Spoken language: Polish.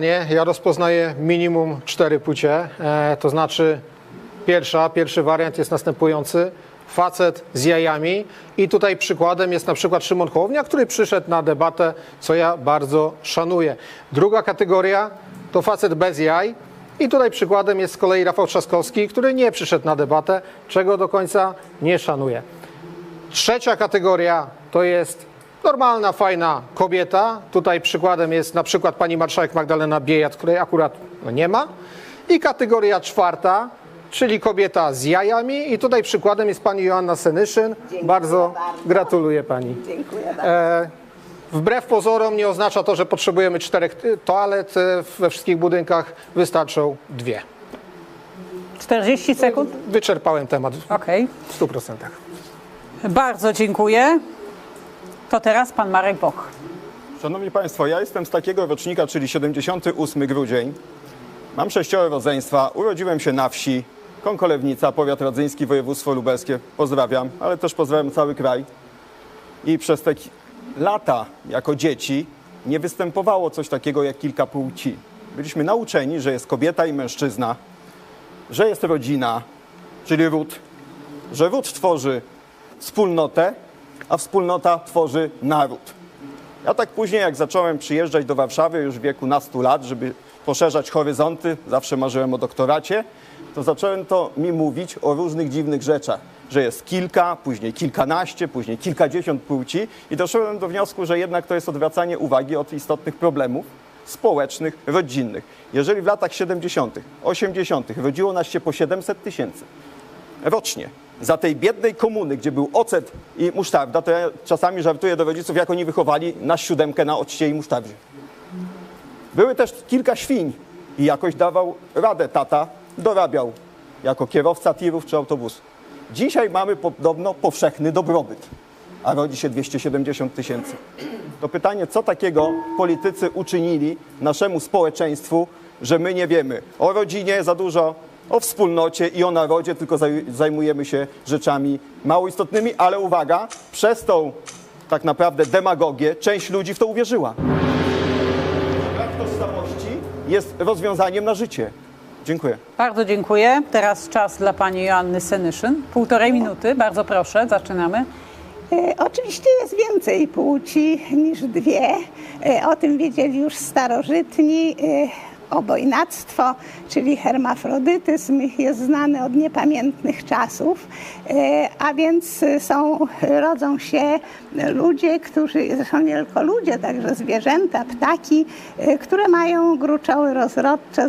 Nie, ja rozpoznaję minimum cztery płcie, e, to znaczy pierwsza, pierwszy wariant jest następujący. Facet z jajami i tutaj przykładem jest na przykład Szymon Hołownia, który przyszedł na debatę, co ja bardzo szanuję. Druga kategoria to facet bez jaj i tutaj przykładem jest z kolei Rafał Trzaskowski, który nie przyszedł na debatę, czego do końca nie szanuję. Trzecia kategoria to jest normalna, fajna kobieta. Tutaj przykładem jest na przykład pani marszałek Magdalena Biejat, której akurat no, nie ma. I kategoria czwarta, czyli kobieta z jajami. I tutaj przykładem jest pani Joanna Senyszyn. Bardzo bardzo. gratuluję pani. Dziękuję bardzo. E, wbrew pozorom nie oznacza to, że potrzebujemy czterech toalet e, we wszystkich budynkach. Wystarczą dwie. 40 sekund? Wyczerpałem temat Okej. w 100%. Bardzo dziękuję. To teraz pan Marek Boch. Szanowni Państwo, ja jestem z takiego rocznika, czyli 78 grudzień. Mam sześcioro rodzeństwa. Urodziłem się na wsi. Konkolewnica, powiat radzyński, województwo lubelskie. Pozdrawiam, ale też pozdrawiam cały kraj. I przez te lata jako dzieci nie występowało coś takiego jak kilka płci. Byliśmy nauczeni, że jest kobieta i mężczyzna, że jest rodzina, czyli ród, że ród tworzy wspólnotę, a wspólnota tworzy naród. Ja tak później, jak zacząłem przyjeżdżać do Warszawy już w wieku nastu lat, żeby poszerzać horyzonty, zawsze marzyłem o doktoracie, to zacząłem to mi mówić o różnych dziwnych rzeczach, że jest kilka, później kilkanaście, później kilkadziesiąt płci i doszedłem do wniosku, że jednak to jest odwracanie uwagi od istotnych problemów społecznych, rodzinnych. Jeżeli w latach 70., 80. rodziło nas się po 700 tysięcy, rocznie. Za tej biednej komuny, gdzie był ocet i musztarda, to ja czasami żartuję do rodziców, jak oni wychowali na siódemkę na occie i musztardzie. Były też kilka świń i jakoś dawał radę tata, dorabiał jako kierowca tirów czy autobusu. Dzisiaj mamy podobno powszechny dobrobyt, a rodzi się 270 tysięcy. To pytanie, co takiego politycy uczynili naszemu społeczeństwu, że my nie wiemy o rodzinie za dużo, o wspólnocie i o narodzie, tylko zaj- zajmujemy się rzeczami mało istotnymi, ale uwaga, przez tą tak naprawdę demagogię część ludzi w to uwierzyła. Brak tożsamości jest rozwiązaniem na życie. Dziękuję. Bardzo dziękuję. Teraz czas dla pani Joanny Senyszyn. Półtorej minuty, bardzo proszę, zaczynamy. E, Oczywiście jest więcej płci niż dwie. E, O tym wiedzieli już starożytni. Obojnactwo, czyli hermafrodytyzm jest znany od niepamiętnych czasów, E, a więc są, rodzą się ludzie, którzy, zresztą nie tylko ludzie, także zwierzęta, ptaki, e, które mają gruczoły rozrodcze,